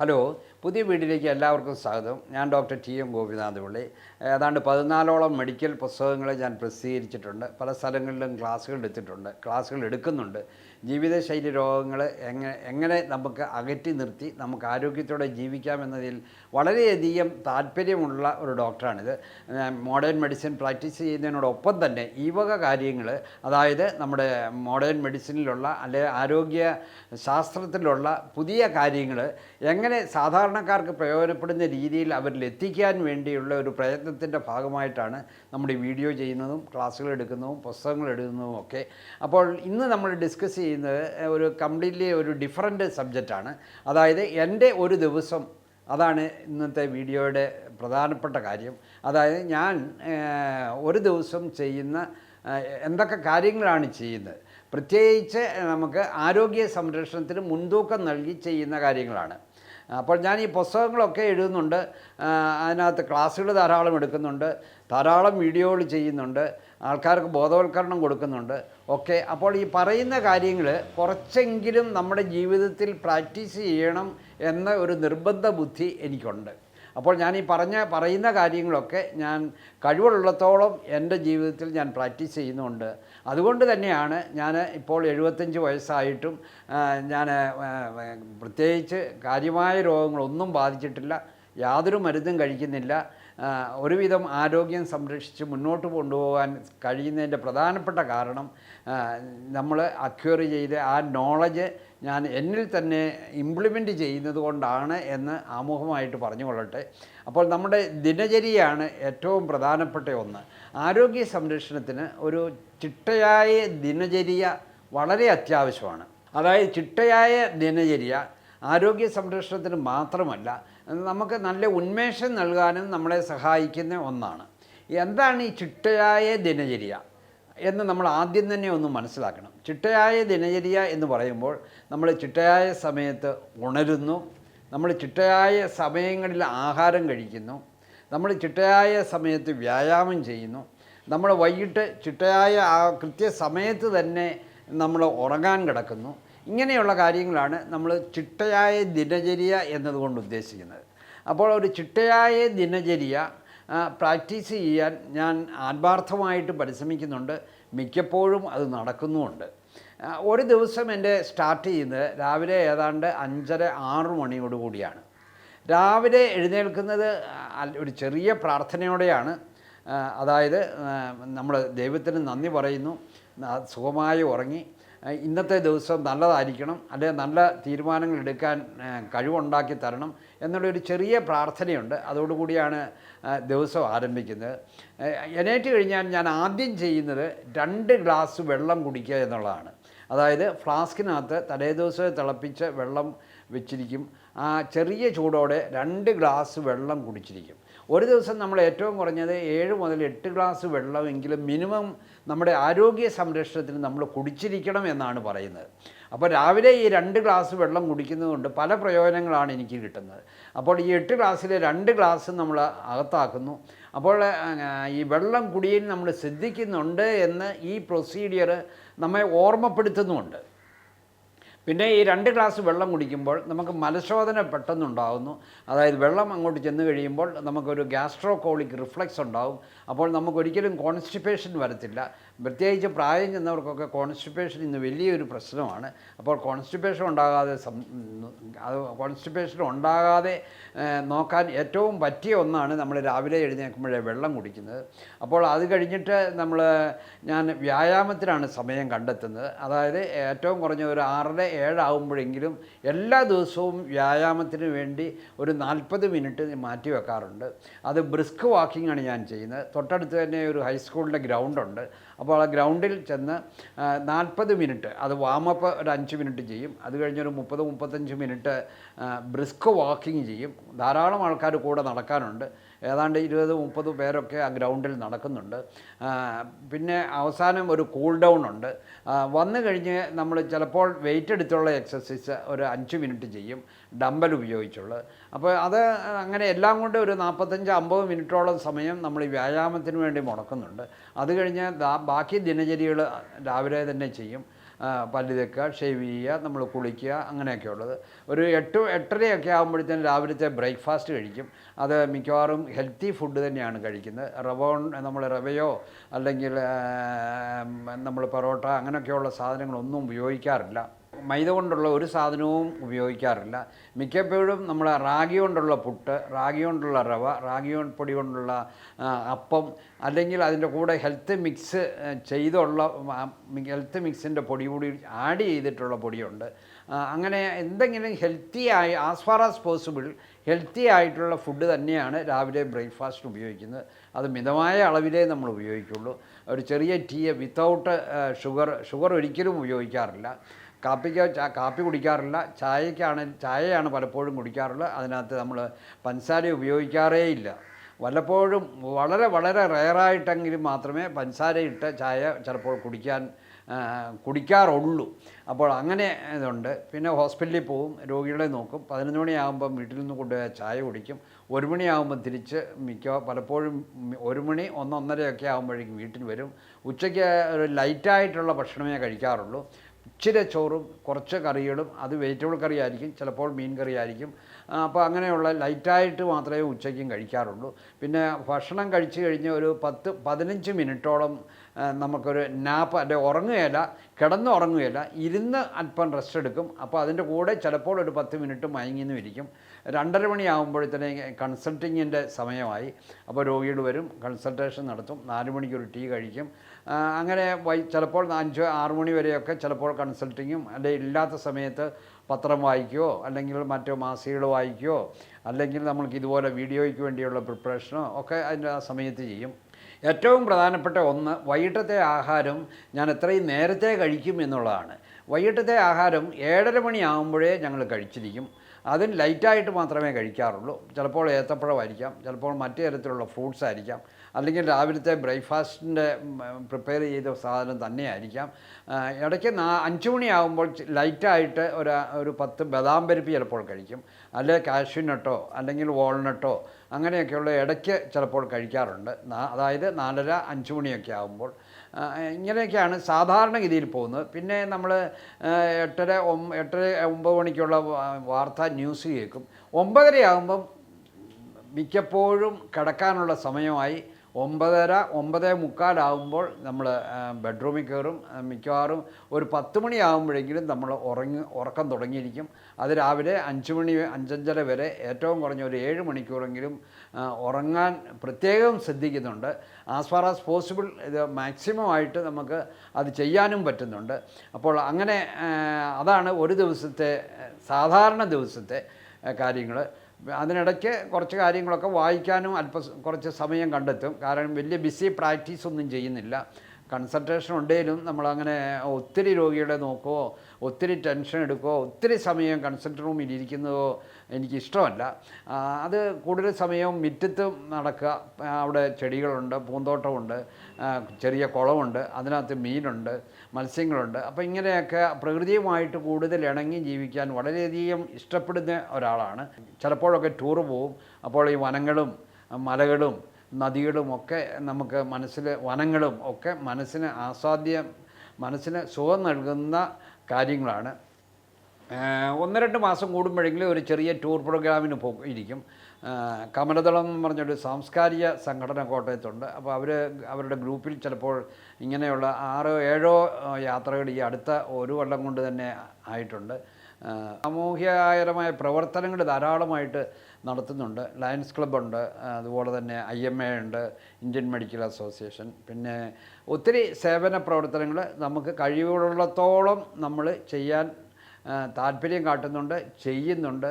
Hello പുതിയ വീട്ടിലേക്ക് എല്ലാവർക്കും സ്വാഗതം. ഞാൻ doctor T M Gopinath Pillai ഏതാണ്ട് പതിനാലോളം മെഡിക്കൽ പുസ്തകങ്ങൾ ഞാൻ പ്രസിദ്ധീകരിച്ചിട്ടുണ്ട്. പല സ്ഥലങ്ങളിലും ക്ലാസ്സുകൾ എടുത്തിട്ടുണ്ട്. ക്ലാസ്സുകൾ എടുക്കുന്നുണ്ട്. ജീവിതശൈലി രോഗങ്ങൾ എങ്ങനെ എങ്ങനെ നമുക്ക് അകറ്റി നിർത്തി നമുക്ക് ആരോഗ്യത്തോടെ ജീവിക്കാം ജീവിക്കാമെന്നതിൽ വളരെയധികം താല്പര്യമുള്ള ഒരു ഡോക്ടറാണിത്. മോഡേൺ മെഡിസിൻ പ്രാക്ടീസ് ചെയ്യുന്നതിനോടൊപ്പം തന്നെ ഈ വക കാര്യങ്ങൾ അതായത് നമ്മുടെ മോഡേൺ മെഡിസിനിലുള്ള അല്ലെ ആരോഗ്യ ശാസ്ത്രത്തിലുള്ള പുതിയ കാര്യങ്ങൾ എങ്ങനെ സാധാരണക്കാർക്ക് പ്രയോജനപ്പെടുന്ന രീതിയിൽ അവരിൽ എത്തിക്കാൻ വേണ്ടിയുള്ള ഒരു പ്രയത്നത്തിന്റെ ഭാഗമായിട്ടാണ് നമ്മുടെ വീഡിയോ ചെയ്യുന്നതും ക്ലാസ്സുകൾ എടുക്കുന്നതും പുസ്തകങ്ങൾ എഴുതുന്നതും ഒക്കെ. അപ്പോൾ ഇന്ന് നമ്മൾ ഡിസ്കസ് ഒരു കംപ്ലീറ്റ്ലി ഒരു ഡിഫറെന്റ് സബ്ജക്റ്റാണ് അതായത് എന്റെ ഒരു ദിവസം അതാണ് ഇന്നത്തെ വീഡിയോയുടെ പ്രധാനപ്പെട്ട കാര്യം. അതായത് ഞാൻ ഒരു ദിവസം ചെയ്യുന്ന എന്തൊക്കെ കാര്യങ്ങളാണ് ചെയ്യുന്നത്? പ്രത്യേകിച്ച് നമുക്ക് ആരോഗ്യ സംരക്ഷണത്തിന് മുൻതൂക്കം നൽകി ചെയ്യുന്ന കാര്യങ്ങളാണ്. അപ്പോൾ ഞാൻ ഈ പുസ്തകങ്ങളൊക്കെ എഴുതുന്നുണ്ട്. അതിനകത്ത് ക്ലാസ്സുകൾ ധാരാളം എടുക്കുന്നുണ്ട്. ധാരാളം വീഡിയോകൾ ചെയ്യുന്നുണ്ട് ആൾക്കാർക്ക് ബോധവൽക്കരണം കൊടുക്കുന്നുണ്ട്. ഓക്കെ അപ്പോൾ ഈ പറയുന്ന കാര്യങ്ങൾ കുറച്ചെങ്കിലും നമ്മുടെ ജീവിതത്തിൽ പ്രാക്ടീസ് ചെയ്യണം എന്ന ഒരു നിർബന്ധ ബുദ്ധി എനിക്കുണ്ട്. അപ്പോൾ ഞാൻ ഈ പറഞ്ഞ പറയുന്ന കാര്യങ്ങളൊക്കെ ഞാൻ കഴിവുള്ളിടത്തോളം എന്റെ ജീവിതത്തിൽ ഞാൻ പ്രാക്ടീസ് ചെയ്യുന്നുണ്ട്. അതുകൊണ്ട് തന്നെയാണ് ഞാൻ ഇപ്പോൾ എഴുപത്തഞ്ച് വയസ്സായിട്ടും ഞാൻ പ്രത്യേകിച്ച് കാര്യമായ രോഗങ്ങളൊന്നും ബാധിച്ചിട്ടില്ല യാതൊരു മരുന്നും കഴിക്കുന്നില്ല. ഒരുവിധം ആരോഗ്യം സംരക്ഷിച്ച് മുന്നോട്ട് കൊണ്ടുപോകാൻ കഴിയുന്നതിന്റെ പ്രധാനപ്പെട്ട കാരണം നമ്മൾ അക്വയർ ചെയ്ത് ആ നോളജ് ഞാൻ എന്നിൽ തന്നെ ഇംപ്ലിമെന്റ് ചെയ്യുന്നത് കൊണ്ടാണ് എന്ന് ആമുഖമായിട്ട് പറഞ്ഞുകൊള്ളട്ടെ. അപ്പോൾ നമ്മുടെ ദിനചര്യയാണ് ഏറ്റവും പ്രധാനപ്പെട്ട ഒന്ന്. ആരോഗ്യ സംരക്ഷണത്തിന് ഒരു ചിട്ടയായ ദിനചര്യ വളരെ അത്യാവശ്യമാണ്. അതായത് ചിട്ടയായ ദിനചര്യ ആരോഗ്യ സംരക്ഷണത്തിന് മാത്രമല്ല നമുക്ക് നല്ല ഉന്മേഷം നൽകാനും നമ്മളെ സഹായിക്കുന്ന ഒന്നാണ്. എന്താണ് ഈ ചിട്ടയായ ദിനചര്യ എന്ന് നമ്മൾ ആദ്യം തന്നെ ഒന്ന് മനസ്സിലാക്കണം. ചിട്ടയായ ദിനചര്യ എന്ന് പറയുമ്പോൾ നമ്മൾ ചിട്ടയായ സമയത്ത് ഉണരുന്നു നമ്മൾ ചിട്ടയായ സമയങ്ങളിൽ ആഹാരം കഴിക്കുന്നു നമ്മൾ ചിട്ടയായ സമയത്ത് വ്യായാമം ചെയ്യുന്നു നമ്മൾ വൈകിട്ട് ചിട്ടയായ ആ കൃത്യസമയത്ത് തന്നെ നമ്മൾ ഉറങ്ങാൻ കിടക്കുന്നു ഇങ്ങനെയുള്ള കാര്യങ്ങളാണ് നമ്മൾ ചിട്ടയായ ദിനചര്യ എന്നതുകൊണ്ട് ഉദ്ദേശിക്കുന്നത്. അപ്പോൾ ഒരു ചിട്ടയായ ദിനചര്യ പ്രാക്ടീസ് ചെയ്യാൻ ഞാൻ ആത്മാർത്ഥമായിട്ട് പരിശ്രമിക്കുന്നുണ്ട്. മിക്കപ്പോഴും അത് നടക്കുന്നുമുണ്ട്. ഒരു ദിവസം എന്റെ സ്റ്റാർട്ട് ചെയ്യുന്നത് രാവിലെ ഏതാണ്ട് അഞ്ചര ആറ് മണിയോട് കൂടിയാണ്. രാവിലെ എഴുന്നേൽക്കുന്നത് ഒരു ചെറിയ പ്രാർത്ഥനയോടെയാണ്. അതായത് നമ്മൾ ദൈവത്തിന് നന്ദി പറയുന്നു. സുഖമായി ഉറങ്ങി. ഇന്നത്തെ ദിവസം നല്ലതായിരിക്കണം. അല്ലെങ്കിൽ നല്ല തീരുമാനങ്ങൾ എടുക്കാൻ കഴിവുണ്ടാക്കി തരണം എന്നുള്ള ഒരു ചെറിയ പ്രാർത്ഥനയുണ്ട്. അതോടുകൂടിയാണ് ദിവസം ആരംഭിക്കുന്നത്. എനേറ്റ് കഴിഞ്ഞാൽ ഞാൻ ആദ്യം ചെയ്യുന്നത് രണ്ട് ഗ്ലാസ് വെള്ളം കുടിക്കുക എന്നുള്ളതാണ്. അതായത് ഫ്ലാസ്കിനകത്ത് തലേദിവസം തിളപ്പിച്ച വെള്ളം വെച്ചിരിക്കും. ആ ചെറിയ ചൂടോടെ രണ്ട് ഗ്ലാസ് വെള്ളം കുടിച്ചിരിക്കും. ഒരു ദിവസം നമ്മൾ ഏറ്റവും കുറഞ്ഞത് ഏഴ് മുതൽ എട്ട് ഗ്ലാസ് വെള്ളമെങ്കിലും മിനിമം നമ്മുടെ ആരോഗ്യ സംരക്ഷണത്തിന് നമ്മൾ കുടിച്ചിരിക്കണം എന്നാണ് പറയുന്നത്. അപ്പോൾ രാവിലെ ഈ രണ്ട് ഗ്ലാസ് വെള്ളം കുടിക്കുന്നതുകൊണ്ട് പല പ്രയോജനങ്ങളാണ് എനിക്ക് കിട്ടുന്നത്. അപ്പോൾ ഈ എട്ട് ഗ്ലാസ്സിൽ രണ്ട് ഗ്ലാസ് നമ്മൾ അകത്താക്കുന്നു. അപ്പോൾ ഈ വെള്ളം കുടിയിൽ നമ്മൾ ശ്രദ്ധിക്കുന്നുണ്ട് എന്ന് ഈ പ്രൊസീഡിയർ നമ്മെ ഓർമ്മപ്പെടുത്തുന്നുമുണ്ട്. പിന്നെ ഈ രണ്ട് ഗ്ലാസ് വെള്ളം കുടിക്കുമ്പോൾ നമുക്ക് മലശോധന പെട്ടെന്നുണ്ടാകുന്നു അതായത് വെള്ളം അങ്ങോട്ട് ചെന്ന് കഴിയുമ്പോൾ നമുക്കൊരു ഗ്യാസ്ട്രോകോളിക് റിഫ്ലക്സ് ഉണ്ടാവും. അപ്പോൾ നമുക്കൊരിക്കലും കോൺസ്റ്റിപ്പേഷൻ വരത്തില്ല. പ്രത്യേകിച്ച് പ്രായം ചെന്നവർക്കൊക്കെ കോൺസ്റ്റിപ്പേഷൻ ഇന്ന് വലിയൊരു പ്രശ്നമാണ്. അപ്പോൾ കോൺസ്റ്റിപ്പേഷൻ ഉണ്ടാകാതെ അത് കോൺസ്റ്റിപ്പേഷൻ ഉണ്ടാകാതെ നോക്കാൻ ഏറ്റവും പറ്റിയ ഒന്നാണ് നമ്മൾ രാവിലെ എഴുന്നേൽക്കുമ്പോഴേ വെള്ളം കുടിക്കുന്നത്. അപ്പോൾ അത് കഴിഞ്ഞിട്ട് നമ്മൾ ഞാൻ വ്യായാമത്തിനാണ് സമയം കണ്ടെത്തുന്നത്. അതായത് ഏറ്റവും കുറഞ്ഞ ഒരു ആറര ഏഴാവുമ്പോഴെങ്കിലും എല്ലാ ദിവസവും വ്യായാമത്തിന് വേണ്ടി ഒരു നാൽപ്പത് മിനിറ്റ് മാറ്റി വെക്കാറുണ്ട്. അത് ബ്രിസ്ക് വാക്കിംഗ് ആണ് ഞാൻ ചെയ്യുന്നത്. തൊട്ടടുത്ത് തന്നെ ഒരു ഹൈസ്കൂളിന്റെ ഗ്രൗണ്ടുണ്ട്. അപ്പോൾ ആ ഗ്രൗണ്ടിൽ ചെന്ന് നാൽപ്പത് മിനിറ്റ് അത് വാമപ്പ് ഒരു അഞ്ച് മിനിറ്റ് ചെയ്യും. അത് കഴിഞ്ഞൊരു മുപ്പത് മുപ്പത്തഞ്ച് മിനിറ്റ് ബ്രിസ്ക് വാക്കിംഗ് ചെയ്യും. ധാരാളം ആൾക്കാർ കൂടെ നടക്കാനുണ്ട്. ഏതാണ്ട് ഇരുപത് മുപ്പത് പേരൊക്കെ ആ ഗ്രൗണ്ടിൽ നടക്കുന്നുണ്ട്. പിന്നെ അവസാനം ഒരു കൂൾ ഡൗൺ ഉണ്ട്. വന്നു കഴിഞ്ഞ് നമ്മൾ ചിലപ്പോൾ വെയിറ്റ് എടുത്തുള്ള എക്സസൈസ് ഒരു അഞ്ച് മിനിറ്റ് ചെയ്യും ഡമ്പൽ ഉപയോഗിച്ചുള്ള. അപ്പോൾ അത് അങ്ങനെ എല്ലാം കൊണ്ട് ഒരു നാൽപ്പത്തഞ്ച് അമ്പത് മിനിറ്റോളം സമയം നമ്മൾ ഈ വ്യായാമത്തിന് വേണ്ടി മുടക്കുന്നുണ്ട്. അത് കഴിഞ്ഞ് ബാക്കി ദിനചര്യകൾ രാവിലെ തന്നെ ചെയ്യും. പല്ല് തേക്കുക ഷേവ് ചെയ്യുക നമ്മൾ കുളിക്കുക അങ്ങനെയൊക്കെ ഉള്ളത് ഒരു എട്ട് എട്ടരയൊക്കെ ആകുമ്പോഴത്തേനും രാവിലത്തെ ബ്രേക്ക്ഫാസ്റ്റ് കഴിക്കും. അത് മിക്കവാറും ഹെൽത്തി ഫുഡ് തന്നെയാണ് കഴിക്കുന്നത്. റവ നമ്മൾ റവയോ അല്ലെങ്കിൽ നമ്മൾ പൊറോട്ട അങ്ങനെയൊക്കെയുള്ള സാധനങ്ങളൊന്നും ഉപയോഗിക്കാറില്ല. മൈദ കൊണ്ടുള്ള ഒരു സാധനവും ഉപയോഗിക്കാറില്ല. മിക്കപ്പോഴും നമ്മൾ റാഗി കൊണ്ടുള്ള പുട്ട് റാഗി കൊണ്ടുള്ള റവ റാഗി പൊടി കൊണ്ടുള്ള അപ്പം അല്ലെങ്കിൽ അതിന്റെ കൂടെ ഹെൽത്ത് മിക്സ് ചെയ്തുള്ള ഹെൽത്ത് മിക്സിന്റെ പൊടി കൂടി ആഡ് ചെയ്തിട്ടുള്ള പൊടിയുണ്ട്. അങ്ങനെ എന്തെങ്കിലും ഹെൽത്തി ആയി as far as possible healthy ആയിട്ടുള്ള ഫുഡ് തന്നെയാണ് രാവിലെ ബ്രേക്ക്ഫാസ്റ്റ് ഉപയോഗിക്കുന്നത്. അത് മിതമായ അളവിലേ നമ്മൾ ഉപയോഗിക്കുള്ളൂ. ഒരു ചെറിയ ടീ വിത്തൗട്ട് ഷുഗർ ഷുഗർ ഒരിക്കലും ഉപയോഗിക്കാറില്ല. കാപ്പിക്ക് കാപ്പി കുടിക്കാറില്ല. ചായക്കാണ് ചായയാണ് പലപ്പോഴും കുടിക്കാറുള്ളത്. അതിനകത്ത് നമ്മൾ പഞ്ചസാര ഉപയോഗിക്കാറേ ഇല്ല വല്ലപ്പോഴും വളരെ വളരെ റയറായിട്ടെങ്കിലും മാത്രമേ പഞ്ചസാര ഇട്ട് ചായ ചിലപ്പോൾ കുടിക്കാൻ കുടിക്കാറുള്ളൂ. അപ്പോൾ അങ്ങനെ ഇതുണ്ട്. പിന്നെ ഹോസ്പിറ്റലിൽ പോവും രോഗികളെ നോക്കും. പതിനൊന്ന് മണിയാകുമ്പം വീട്ടിൽ നിന്ന് കൊണ്ടുപോയ ചായ കുടിക്കും. ഒരു മണിയാകുമ്പോൾ തിരിച്ച് മിക്ക പലപ്പോഴും ഒരു മണി ഒന്നൊന്നരയൊക്കെ ആകുമ്പോഴേക്കും വീട്ടിൽ വരും. ഉച്ചയ്ക്ക് ഒരു ലൈറ്റായിട്ടുള്ള ഭക്ഷണമേ കഴിക്കാറുള്ളൂ. ഇച്ചിരി ചോറും കുറച്ച് കറികളും അത് വെജിറ്റബിൾ കറി ആയിരിക്കും ചിലപ്പോൾ മീൻ കറി ആയിരിക്കും അപ്പോൾ അങ്ങനെയുള്ള ലൈറ്റായിട്ട് മാത്രമേ ഉച്ചയ്ക്കും കഴിക്കാറുള്ളൂ. പിന്നെ ഭക്ഷണം കഴിച്ചു കഴിഞ്ഞ് ഒരു പത്ത് പതിനഞ്ച് മിനിറ്റോളം നമുക്കൊരു നാപ്പ് അല്ലെ ഉറങ്ങുകയില്ല കിടന്ന് ഉറങ്ങുകയില്ല ഇരുന്ന് അല്പം റെസ്റ്റ് എടുക്കും. അപ്പോൾ അതിന്റെ കൂടെ ചിലപ്പോൾ ഒരു പത്ത് മിനിറ്റ് മയങ്ങിന്ന് ഇരിക്കും. രണ്ടര മണിയാകുമ്പോഴത്തേനെ കൺസൾട്ടിങ്ങിന്റെ സമയമായി. അപ്പോൾ രോഗികൾ വരും കൺസൾട്ടേഷൻ നടത്തും. നാല് മണിക്കൊരു ടീ കഴിക്കും. അങ്ങനെ വൈ ചിലപ്പോൾ അഞ്ച് ആറ് മണി വരെയൊക്കെ ചിലപ്പോൾ കൺസൾട്ടിങ്ങും അല്ലെങ്കിൽ ഇല്ലാത്ത സമയത്ത് പത്രം വായിക്കുകയോ അല്ലെങ്കിൽ മറ്റോ മാസികകൾ വായിക്കുകയോ അല്ലെങ്കിൽ നമ്മൾക്ക് ഇതുപോലെ വീഡിയോയ്ക്ക് വേണ്ടിയുള്ള പ്രിപ്പറേഷനോ ഒക്കെ അതിന്റെ ആ സമയത്ത് ചെയ്യും. ഏറ്റവും പ്രധാനപ്പെട്ട ഒന്ന് വൈകിട്ടത്തെ ആഹാരം ഞാൻ എത്രയും നേരത്തെ കഴിക്കും എന്നുള്ളതാണ്. വൈകിട്ടത്തെ ആഹാരം ഏഴര മണിയാകുമ്പോഴേ ഞങ്ങൾ കഴിച്ചിരിക്കും. അതിന് ലൈറ്റായിട്ട് മാത്രമേ കഴിക്കാറുള്ളൂ. ചിലപ്പോൾ ഏത്തപ്പഴമായിരിക്കാം ചിലപ്പോൾ മറ്റു തരത്തിലുള്ള ഫ്രൂട്ട്സ് ആയിരിക്കാം അല്ലെങ്കിൽ രാവിലത്തെ ബ്രേക്ക്ഫാസ്റ്റിന്റെ പ്രിപ്പയർ ചെയ്ത സാധനം തന്നെയായിരിക്കാം. ഇടയ്ക്ക് നാ അഞ്ച് മണിയാകുമ്പോൾ ലൈറ്റായിട്ട് ഒരു ഒരു പത്ത് ബദാം പരിപ്പ് ചിലപ്പോൾ കഴിക്കും അല്ലെങ്കിൽ കാഷ്യൂനട്ടോ അല്ലെങ്കിൽ വാൾനട്ടോ അങ്ങനെയൊക്കെയുള്ള ഇടയ്ക്ക് ചിലപ്പോൾ കഴിക്കാറുണ്ട്. അതായത് നാലര അഞ്ച് മണിയൊക്കെ ആകുമ്പോൾ ഇങ്ങനെയൊക്കെയാണ് സാധാരണഗതിയിൽ പോകുന്നത്. പിന്നെ നമ്മൾ എട്ടര എട്ടര ഒമ്പത് മണിക്കുള്ള വാർത്താ ന്യൂസ് കേൾക്കും. ഒമ്പതരയാകുമ്പം മിക്കപ്പോഴും കിടക്കാനുള്ള സമയമായി. ഒമ്പതര ഒമ്പതേ മുക്കാലാവുമ്പോൾ നമ്മൾ ബെഡ്റൂമിൽ കയറും. മിക്കവാറും ഒരു പത്ത് മണിയാകുമ്പോഴെങ്കിലും നമ്മൾ ഉറങ്ങി ഉറക്കം തുടങ്ങിയിരിക്കും. അത് രാവിലെ അഞ്ച് മണി അഞ്ചഞ്ചര വരെ ഏറ്റവും കുറഞ്ഞ ഒരു ഏഴ് മണിക്കൂറെങ്കിലും ഉറങ്ങാൻ പ്രത്യേകം ശ്രദ്ധിക്കുന്നുണ്ട്. ആസ് ഫാർ ആസ് പോസിബിൾ ഇത് മാക്സിമം ആയിട്ട് നമുക്ക് അത് ചെയ്യാനും പറ്റുന്നുണ്ട്. അപ്പോൾ അങ്ങനെ അതാണ് ഒരു ദിവസത്തെ സാധാരണ ദിവസത്തെ കാര്യങ്ങൾ അതിനിടയ്ക്ക് കുറച്ച് കാര്യങ്ങളൊക്കെ വായിക്കാനും അല്പം കുറച്ച് സമയം കണ്ടെത്തും. കാരണം വലിയ ബിസി പ്രാക്ടീസ് ഒന്നും ചെയ്യുന്നില്ല. കൺസൾട്ടേഷൻ ഉണ്ടെങ്കിലും നമ്മളങ്ങനെ ഒത്തിരി രോഗികളെ നോക്കുകയോ ഒത്തിരി ടെൻഷൻ എടുക്കുകയോ ഒത്തിരി സമയം കൺസൾട്ട് റൂമിൽ ഇരിക്കുന്നതോ എനിക്കിഷ്ടമല്ല. അത് കൂടുതൽ സമയവും മിറ്റത്തും നടക്കുക. അവിടെ ചെടികളുണ്ട് പൂന്തോട്ടമുണ്ട് ചെറിയ കുളമുണ്ട് അതിനകത്ത് മീനുണ്ട് മത്സ്യങ്ങളുണ്ട്. അപ്പോൾ ഇങ്ങനെയൊക്കെ പ്രകൃതിയുമായിട്ട് കൂടുതൽ ഇണങ്ങി ജീവിക്കാൻ വളരെയധികം ഇഷ്ടപ്പെടുന്ന ഒരാളാണ്. ചിലപ്പോഴൊക്കെ ടൂറ് പോവും അപ്പോൾ ഈ വനങ്ങളും മലകളും നദികളും ഒക്കെ നമുക്ക് മനസ്സിൽ വനങ്ങളും ഒക്കെ മനസ്സിന് ആസ്വാദ്യം മനസ്സിന് സുഖം നൽകുന്ന കാര്യങ്ങളാണ്. ഒന്ന് രണ്ട് മാസം കൂടുമ്പോഴെങ്കിലും ഒരു ചെറിയ ടൂർ പ്രോഗ്രാമിന് പോയിരിക്കും ഇരിക്കും. കമലദളം എന്ന് പറഞ്ഞൊരു സാംസ്കാരിക സംഘടന കോട്ടയത്തുണ്ട്. അപ്പോൾ അവർ അവരുടെ ഗ്രൂപ്പിൽ ചിലപ്പോൾ ഇങ്ങനെയുള്ള ആറോ ഏഴോ യാത്രകൾ ഈ അടുത്ത ഒരു കൊല്ലം കൊണ്ട് തന്നെ ആയിട്ടുണ്ട്. സാമൂഹ്യകരമായ പ്രവർത്തനങ്ങൾ ധാരാളമായിട്ട് നടത്തുന്നുണ്ട്. ലയൺസ് ക്ലബ്ബുണ്ട് അതുപോലെ തന്നെ ഐ എം എ ഉണ്ട് ഇന്ത്യൻ മെഡിക്കൽ അസോസിയേഷൻ പിന്നെ ഒത്തിരി സേവന പ്രവർത്തനങ്ങൾ നമുക്ക് കഴിവുള്ളിടത്തോളം നമ്മൾ ചെയ്യാൻ താല്പര്യം കാട്ടുന്നുണ്ട് ചെയ്യുന്നുണ്ട്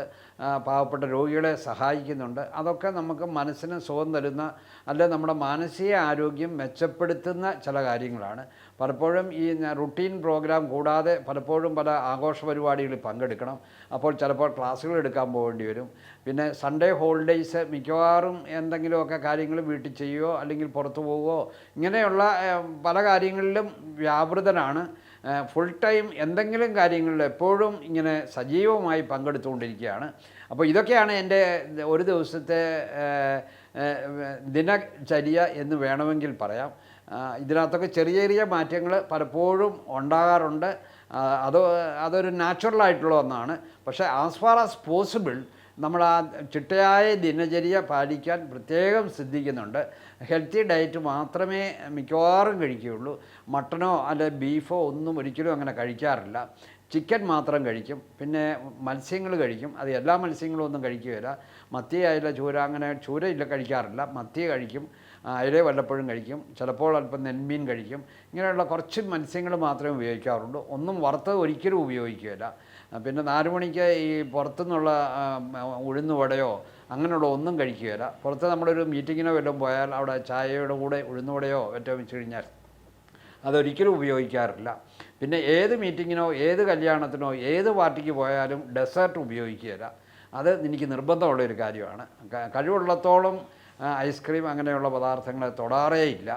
പാവപ്പെട്ട രോഗികളെ സഹായിക്കുന്നുണ്ട്. അതൊക്കെ നമുക്ക് മനസ്സിന് സുഖം തരുന്ന അല്ലെ നമ്മുടെ മാനസിക ആരോഗ്യം മെച്ചപ്പെടുത്തുന്ന ചില കാര്യങ്ങളാണ്. പലപ്പോഴും ഈ റുട്ടീൻ പ്രോഗ്രാം കൂടാതെ പലപ്പോഴും പല ആഘോഷ പരിപാടികളിൽ പങ്കെടുക്കണം. അപ്പോൾ ചിലപ്പോൾ ക്ലാസ്സുകൾ എടുക്കാൻ പോകേണ്ടി വരും. പിന്നെ സൺഡേ ഹോളിഡേയ്സ് മിക്കവാറും എന്തെങ്കിലുമൊക്കെ കാര്യങ്ങൾ വീട്ടിൽ ചെയ്യുകയോ അല്ലെങ്കിൽ പുറത്തു പോവുകയോ ഇങ്ങനെയുള്ള പല കാര്യങ്ങളിലും വ്യാപൃതനാണ്. ഫുൾ ടൈം എന്തെങ്കിലും കാര്യങ്ങളിൽ എപ്പോഴും ഇങ്ങനെ സജീവമായി പങ്കെടുത്തുകൊണ്ടിരിക്കുകയാണ്. അപ്പോൾ ഇതൊക്കെയാണ് എന്റെ ഒരു ദിവസത്തെ ദിനചര്യ എന്ന് വേണമെങ്കിൽ പറയാം. ഇതിനകത്തൊക്കെ ചെറിയ ചെറിയ മാറ്റങ്ങൾ പലപ്പോഴും ഉണ്ടാകാറുണ്ട്. അത് അതൊരു നാച്ചുറൽ ആയിട്ടുള്ള ഒന്നാണ്. പക്ഷേ ആസ് ഫാർ ആസ് പോസിബിൾ നമ്മൾ ആ ചിട്ടയായ ദിനചര്യ പാലിക്കാൻ പ്രത്യേകം ശ്രദ്ധിക്കുന്നുണ്ട്. ഹെൽത്തി ഡയറ്റ് മാത്രമേ മിക്കവാറും കഴിക്കുകയുള്ളൂ. മട്ടനോ അല്ലെ ബീഫോ ഒന്നും ഒരിക്കലും അങ്ങനെ കഴിക്കാറില്ല. ചിക്കൻ മാത്രം കഴിക്കും. പിന്നെ മത്സ്യങ്ങൾ കഴിക്കും. അത് എല്ലാ മത്സ്യങ്ങളും ഒന്നും കഴിക്കുകയില്ല. മത്തി അയില ചൂര അങ്ങനെ ചൂര ഇല്ല കഴിക്കാറില്ല. മത്തി കഴിക്കും. അയല വല്ലപ്പോഴും കഴിക്കും. ചിലപ്പോൾ അല്പം നെന്മീൻ കഴിക്കും. ഇങ്ങനെയുള്ള കുറച്ച് മത്സ്യങ്ങൾ മാത്രമേ ഉപയോഗിക്കാറുള്ളൂ. ഒന്നും വറുത്തത് ഒരിക്കലും ഉപയോഗിക്കുകയില്ല. പിന്നെ നാല് മണിക്ക് ഈ പുറത്തുനിന്നുള്ള ഉഴുന്നുവടയോ ഉഴുന്ന് വടയോ അങ്ങനെയുള്ള ഒന്നും കഴിക്കുകയില്ല. പുറത്ത് നമ്മളൊരു മീറ്റിങ്ങിനോ വല്ലതും പോയാൽ അവിടെ ചായയുടെ കൂടെ ഉഴുന്ന് വടയോ മറ്റോ വെച്ച് കഴിഞ്ഞാൽ അതൊരിക്കലും ഉപയോഗിക്കാറില്ല. പിന്നെ ഏത് മീറ്റിങ്ങിനോ ഏത് കല്യാണത്തിനോ ഏത് പാർട്ടിക്ക് പോയാലും ഡെസേർട്ട് ഉപയോഗിക്കുകയില്ല. അത് എനിക്ക് നിർബന്ധമുള്ളൊരു കാര്യമാണ്. കഴിവുള്ളത്തോളം ഐസ്ക്രീം അങ്ങനെയുള്ള പദാർത്ഥങ്ങൾ തൊടാറേയില്ല.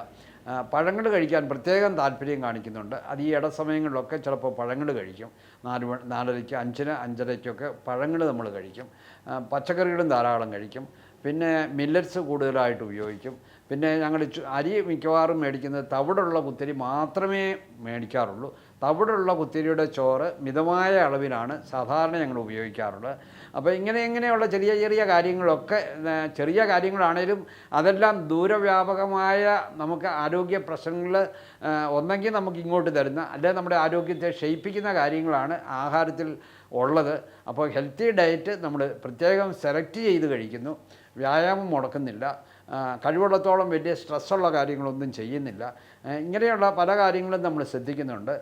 പഴങ്ങൾ കഴിക്കാൻ പ്രത്യേകം താല്പര്യം കാണിക്കുന്നുണ്ട്. അത് ഈ ഇടസമയങ്ങളിലൊക്കെ ചിലപ്പോൾ പഴങ്ങൾ കഴിക്കും. നാല് മണി നാലരയ്ക്ക് അഞ്ചിന് അഞ്ചരയ്ക്കൊക്കെ പഴങ്ങൾ നമ്മൾ കഴിക്കും. പച്ചക്കറികളും ധാരാളം കഴിക്കും. പിന്നെ മില്ലറ്റ്സ് കൂടുതലായിട്ട് ഉപയോഗിക്കും. പിന്നെ ഞങ്ങൾ അരി മിക്കവാറും മേടിക്കുന്നത് തവിടുള്ള കുത്തരി മാത്രമേ മേടിക്കാറുള്ളൂ. തവിടുള്ള കുത്തിരിയുടെ ചോറ് മിതമായ അളവിലാണ് സാധാരണ ഞങ്ങൾ ഉപയോഗിക്കാറുള്ളത്. അപ്പോൾ ഇങ്ങനെ ഇങ്ങനെയുള്ള ചെറിയ ചെറിയ കാര്യങ്ങളൊക്കെ ചെറിയ കാര്യങ്ങളാണേലും അതെല്ലാം ദൂരവ്യാപകമായ നമുക്ക് ആരോഗ്യ പ്രശ്നങ്ങൾ ഒന്നെങ്കിൽ നമുക്ക് ഇങ്ങോട്ട് തരുന്ന അല്ലെങ്കിൽ നമ്മുടെ ആരോഗ്യത്തെ ക്ഷയിപ്പിക്കുന്ന കാര്യങ്ങളാണ് ആഹാരത്തിൽ ഉള്ളത്. അപ്പോൾ ഹെൽത്തി ഡയറ്റ് നമ്മൾ പ്രത്യേകം സെലക്ട് ചെയ്ത് കഴിക്കുന്നു. വ്യായാമം മുടക്കുന്നില്ല. കഴിവുള്ളത്തോളം വലിയ സ്ട്രെസ്സുള്ള കാര്യങ്ങളൊന്നും ചെയ്യുന്നില്ല. ഇങ്ങനെയുള്ള പല കാര്യങ്ങളും നമ്മൾ ശ്രദ്ധിക്കുന്നുണ്ട്.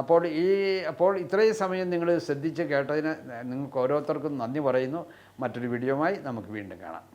അപ്പോൾ ഈ അപ്പോൾ ഇത്രയും സമയം നിങ്ങൾ ശ്രദ്ധിച്ച് കേട്ടതിന് നിങ്ങൾക്ക് ഓരോരുത്തർക്കും നന്ദി പറയുന്നു. മറ്റൊരു വീഡിയോയുമായി നമുക്ക് വീണ്ടും കാണാം.